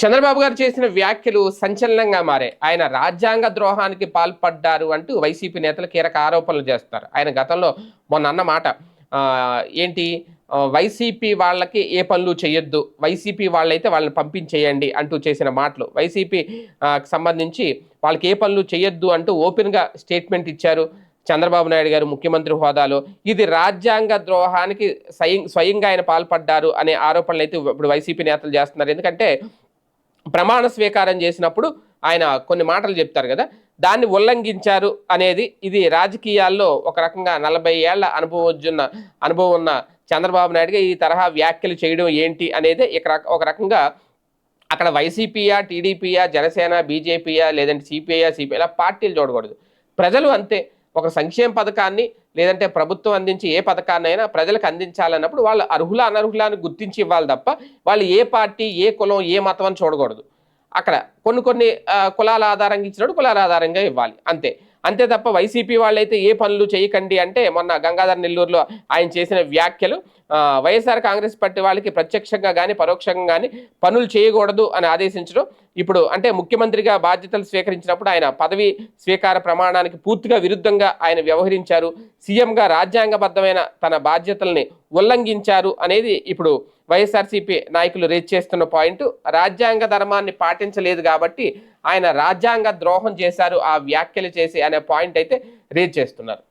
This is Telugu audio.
చంద్రబాబు గారు చేసిన వ్యాఖ్యలు సంచలనంగా మారాయి. ఆయన రాజ్యాంగ ద్రోహానికి పాల్పడ్డారు అంటూ వైసీపీ నేతలు కీలక ఆరోపణలు చేస్తారు. ఆయన గతంలో మొన్న అన్న మాట ఏంటి వైసీపీ వాళ్ళకి ఏ పనులు చేయొద్దు వైసీపీ వాళ్ళైతే వాళ్ళని పంపించేయండి అంటూ చేసిన మాటలు. వైసీపీ సంబంధించి వాళ్ళకి ఏ పనులు చేయొద్దు అంటూ ఓపెన్గా స్టేట్మెంట్ ఇచ్చారు చంద్రబాబు నాయుడు గారు ముఖ్యమంత్రి హోదాలో. ఇది రాజ్యాంగ ద్రోహానికి స్వయం స్వయంగా ఆయన పాల్పడ్డారు అనే ఆరోపణలు అయితే ఇప్పుడు వైసీపీ నేతలు చేస్తున్నారు. ఎందుకంటే ప్రమాణ స్వీకారం చేసినప్పుడు ఆయన కొన్ని మాటలు చెప్తారు కదా దాన్ని ఉల్లంఘించారు అనేది ఇది రాజకీయాల్లో ఒక రకంగా నలభై ఏళ్ళ అనుభవం అనుభవం ఉన్న చంద్రబాబు నాయుడుగా ఈ తరహా వ్యాఖ్యలు చేయడం ఏంటి అనేది ఇక్కడ ఒక రకంగా అక్కడ వైసీపీయా టీడీపీయా జనసేన బీజేపీయా లేదంటే సిపిఐయా సిపిఐ పార్టీలు చూడకూడదు. ప్రజలు అంతే ఒక సంక్షేమ పథకాన్ని లేదంటే ప్రభుత్వం అందించే ఏ పథకాన్నైనా ప్రజలకు అందించాలన్నప్పుడు వాళ్ళు అర్హుల అనర్హుల అని గుర్తించి ఇవ్వాలి తప్ప వాళ్ళు ఏ పార్టీ ఏ కులం ఏ మతం అని చూడకూడదు. అక్కడ కొన్ని కొన్ని కులాల ఆధారంగా ఇచ్చినప్పుడు కులాల ఆధారంగా ఇవ్వాలి. అంతే. అంతే తప్ప వైసీపీ వాళ్ళైతే ఏ పనులు చేయకండి అంటే మొన్న గంగాధర్ నెల్లూరులో ఆయన చేసిన వ్యాఖ్యలు వైఎస్ఆర్ కాంగ్రెస్ పార్టీ వాళ్ళకి ప్రత్యక్షంగా కానీ పరోక్షంగా కానీ పనులు చేయకూడదు అని ఆదేశించడం. ఇప్పుడు అంటే ముఖ్యమంత్రిగా బాధ్యతలు స్వీకరించినప్పుడు ఆయన పదవి స్వీకార ప్రమాణానికి పూర్తిగా విరుద్ధంగా ఆయన వ్యవహరించారు. సీఎంగా రాజ్యాంగబద్ధమైన తన బాధ్యతల్ని ఉల్లంఘించారు అనేది ఇప్పుడు వైఎస్ఆర్సీపీ నాయకులు రేజ్ చేస్తున్న పాయింట్. రాజ్యాంగ ధర్మాన్ని పాటించలేదు కాబట్టి ఆయన రాజ్యాంగ ద్రోహం చేశారు ఆ వ్యాఖ్యలు చేసి అనే పాయింట్ అయితే రేజ్ చేస్తున్నారు.